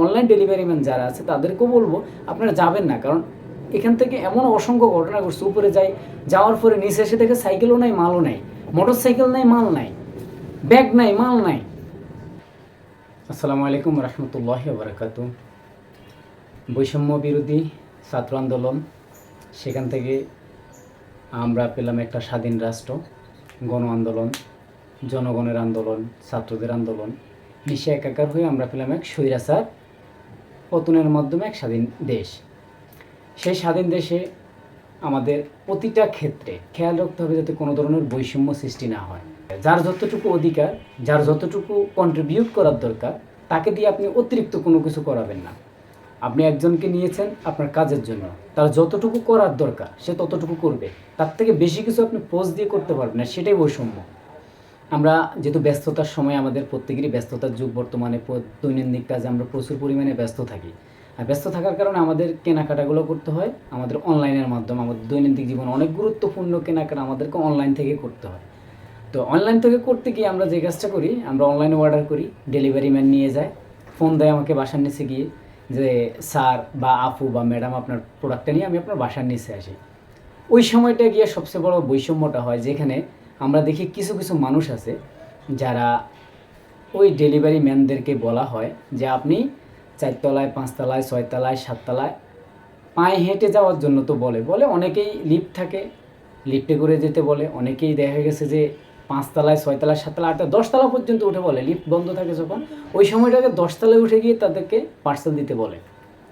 Online delivery man যারা আছে, তাদেরকেও বলব, আপনারা যাবেন না। কারণ এখান থেকে এমন অসংখ্য ঘটনা ঘটছে, উপরে যাই, যাওয়ার পরে নিচে এসে দেখে সাইকেলও নাই, মালও নাই। মোটর সাইকেল নাই, মাল নাই। ব্যাগ নাই, মাল নাই। আসসালামু আলাইকুম রহমতুল্লাহ বারাকাতু। বৈষম্য বিরোধী ছাত্র আন্দোলন, সেখান থেকে আমরা পেলাম একটা স্বাধীন রাষ্ট্র, গণ আন্দোলন, জনগণের আন্দোলন, ছাত্রদের আন্দোলন। মিশে একাকার হয়ে আমরা পেলাম এক স্বৈরাচার পতনের মাধ্যমে এক স্বাধীন দেশ। সেই স্বাধীন দেশে আমাদের প্রতিটা ক্ষেত্রে খেয়াল রাখতে হবে যাতে কোনো ধরনের বৈষম্য সৃষ্টি না হয়। যার যতটুকু অধিকার, যার যতটুকু কন্ট্রিবিউট করার দরকার, তাকে দিয়ে আপনি অতিরিক্ত কোনো কিছু করাবেন না। আপনি একজনকে নিয়েছেন আপনার কাজের জন্য। তার যতটুকু করার দরকার, সে ততটুকু করবে। তার থেকে বেশি কিছু আপনি পোস্ট দিয়ে করতে পারবেন না, সেটাই বৈষম্য। আমরা যেহেতু ব্যস্ততার সময় আমাদের প্রত্যেকেরই ব্যস্ততার যুগ বর্তমানে দৈনন্দিন কাজে আমরা প্রচুর পরিমাণে ব্যস্ত থাকি। আর ব্যস্ত থাকার কারণে আমাদের কেনাকাটাগুলো করতে হয়, আমাদের অনলাইনের মাধ্যমে, আমাদের দৈনন্দিন জীবনে অনেক গুরুত্বপূর্ণ কেনাকাটা আমাদেরকে অনলাইন থেকে করতে হয়। তো অনলাইন থেকে করতে গিয়ে আমরা যে কাজটা করি, আমরা অনলাইনে অর্ডার করি, ডেলিভারি ম্যান নিয়ে যায়, ফোন দেয় আমাকে বাসার নিচে গিয়ে যে, স্যার বা আপু বা ম্যাডাম, আপনার প্রোডাক্টটা নিয়ে আমি আপনার বাসার নিচে আসি। ওই সময়টা গিয়ে সবচেয়ে বড় বৈষম্যটা হয়, যেখানে আমরা দেখি কিছু কিছু মানুষ আছে যারা ওই ডেলিভারি ম্যানদেরকে বলা হয় যে আপনি চারতলায়, পাঁচতলায়, ছয়তলায়, সাততলায় পায়ে হেঁটে যাওয়ার জন্য তো বলে। বলে অনেকেই লিফট থাকে। লিফটে করে যেতে বলে। অনেকেই দেখা গেছে যে পাঁচতলায়, ছয়তলায় সাততলা আটটা দশতলা পর্যন্ত উঠে বলে। লিফট বন্ধ থাকে যখন, ওই সময়টাকে দশতলায় উঠে গিয়ে তাদেরকে পার্সেল দিতে বলে।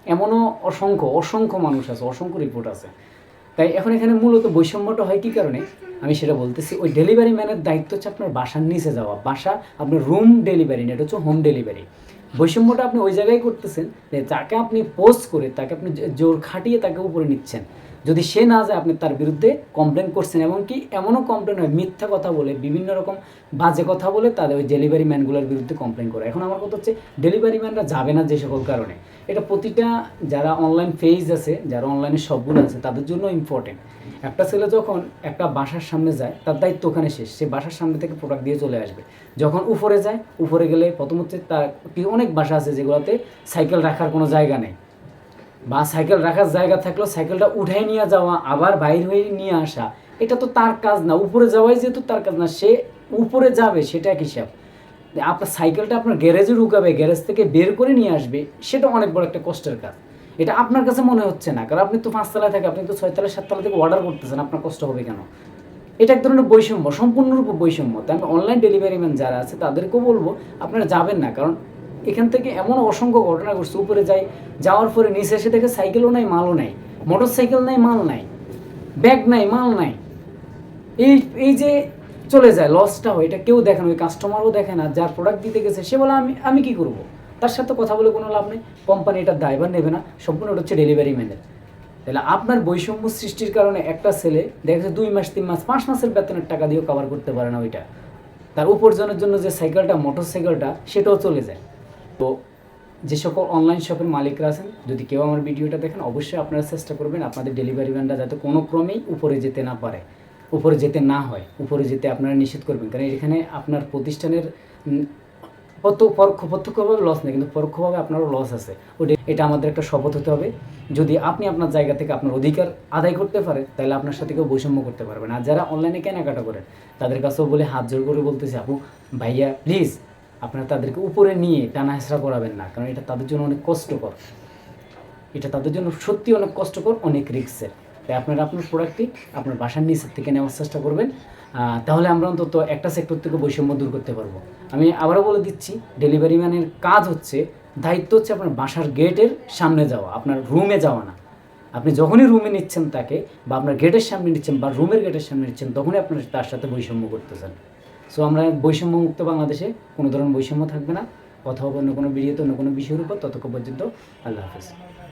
এমনও অসংখ্য অসংখ্য মানুষ আছে, অসংখ্য রিপোর্ট আছে। তাই এখন এখানে মূলত বৈষম্যটা হয় কি কারণে? আমি সেটা বলতেছি, ওই ডেলিভারি ম্যানের দায়িত্ব হচ্ছে আপনার বাসার নিচে যাওয়া। বাসা আপনার রুম ডেলিভারি না এটা হচ্ছে হোম ডেলিভারি বৈষম্যটা আপনি ওই জায়গায় করতেছেন যে তাকে আপনি পোস্ট করে তাকে আপনি জোর খাটিয়ে তাকে উপরে নিচ্ছেন। যদি সে না যায়, আপনি তার বিরুদ্ধে কমপ্লেন করছেন এমনকি এমনও কমপ্লেন হয়, মিথ্যা কথা বলে, বিভিন্ন রকম বাজে কথা বলে তাদের ওই ডেলিভারি ম্যানগুলোর বিরুদ্ধে কমপ্লেন করে। এখন আমার কথা হচ্ছে ডেলিভারি ম্যানরা যাবে না যে সকল কারণে। এটা প্রতিটা যারা অনলাইন পেজ আছে, যারা অনলাইনে সবগুলো আছে, তাদের জন্য ইম্পর্টেন্ট একটা ছেলে যখন একটা বাসার সামনে যায়, তার দায়িত্ব ওখানে শেষ। সে বাসার সামনে থেকে প্রোডাক্ট দিয়ে চলে আসবে। যখন উপরে যায়, উপরে গেলে প্রথম হচ্ছে তার, অনেক বাসা আছে যেগুলোতে সাইকেল রাখার কোনো জায়গা নেই। বা সাইকেল রাখার জায়গা থাকলেও সাইকেলটা উঠাই নিয়ে যাওয়া, আবার বাইর হয়ে নিয়ে আসা, এটা তো তার কাজ না। উপরে যাওয়াই যেহেতু তার কাজ না, সে উপরে যাবে, সেটা এক হিসাব আপনার সাইকেলটা আপনার গ্যারেজে ঢুকাবে, গ্যারেজ থেকে বের করে নিয়ে আসবে, সেটা অনেক বড় একটা কষ্টের কাজ। এটা আপনার কাছে মনে হচ্ছে না, কারণ আপনি তো পাঁচতলায় থাকে আপনি তো ছয়তলা সাততলা থেকে অর্ডার করতেছেন, আপনার কষ্ট হবে কেন? এটা এক ধরনের বৈষম্য, সম্পূর্ণরূপে বৈষম্য। তাই আমি অনলাইন ডেলিভারি ম্যান যারা আছে, তাদেরকেও বলব, আপনারা যাবেন না, কারণ এখান থেকে এমন অসংখ্য ঘটনা ঘটছে। উপরে যাই, যাওয়ার পরে নিচে এসে দেখে সাইকেলও নাই, মালও নাই। মোটর সাইকেল নাই, মাল নাই। ব্যাগ নাই, মাল নাই। এই এই যে চলে যায় লসটা হয়, এটা কেউ দেখে না, ওই কাস্টমারও দেখে না, যার প্রোডাক্ট দিতে গেছে, সে বলে, আমি আমি কি করব? তার সাথে কথা বলে কোনো লাভ নেই। কোম্পানি এটার দায়ভার নেবে না, সম্পূর্ণ ওটা হচ্ছে ডেলিভারি ম্যানের তাহলে আপনার বৈষম্য সৃষ্টির কারণে একটা ছেলে দেখা যাচ্ছে দুই মাস, তিন মাস, পাঁচ মাসের বেতনের টাকা দিয়েও কভার করতে পারে না ওইটা। তার উপার্জনের জন্য যে সাইকেলটা মোটর সাইকেলটা সেটাও চলে যায়। তো যে সকল অনলাইন শপের মালিকরা আছেন, যদি কেউ আমার ভিডিওটা দেখেন, অবশ্যই আপনারা চেষ্টা করবেন আপনাদের ডেলিভারি ম্যানরা যাতে কোনো ক্রমেই উপরে যেতে না পারে, উপরে যেতে না হয়, উপরে যেতে আপনারা নিষেধ করবেন। কারণ এখানে আপনার প্রতিষ্ঠানের পরোক্ষ প্রত্যক্ষভাবে লস নেই, কিন্তু পরোক্ষভাবে আপনারও লস আছে। ওটা, এটা আমাদের একটা শপথ হতে হবে। যদি আপনি আপনার জায়গা থেকে আপনার অধিকার আদায় করতে পারেন, তাহলে আপনার সাথে কেউ বৈষম্য করতে পারবেন আর যারা অনলাইনে কেনাকাটা করেন, তাদের কাছেও বলে হাত জোর করে বলতেছি, আপু, ভাইয়া প্লিজ আপনারা তাদেরকে উপরে নিয়ে টানা হেঁচড়া করাবেন না, কারণ এটা তাদের জন্য অনেক কষ্টকর। এটা তাদের জন্য সত্যি অনেক কষ্টকর, অনেক রিক্সের। তাই আপনারা আপনার প্রোডাক্টটি আপনার বাসার নিচের থেকে নেওয়ার চেষ্টা করবেন। তাহলে আমরা অন্তত একটা সেক্টর থেকে বৈষম্য দূর করতে পারব। আমি আবারও বলে দিচ্ছি ডেলিভারি ম্যানের কাজ হচ্ছে, দায়িত্ব হচ্ছে আপনার বাসার গেটের সামনে যাওয়া, আপনার রুমে যাওয়া না। আপনি যখনই রুমে নিচ্ছেন তাকে, বা আপনার গেটের সামনে নিচ্ছেন বা রুমের গেটের সামনে নিচ্ছেন, তখনই আপনার তার সাথে বৈষম্য করতেছেন সো আমরা বৈষম্য মুক্ত বাংলাদেশে কোনো ধরনের বৈষম্য থাকবে না। কথা হবে অন্য কোনো ভিডিওতে, অন্য কোনো বিষয়ের উপর। ততক্ষণ পর্যন্ত আল্লাহ হাফেজ।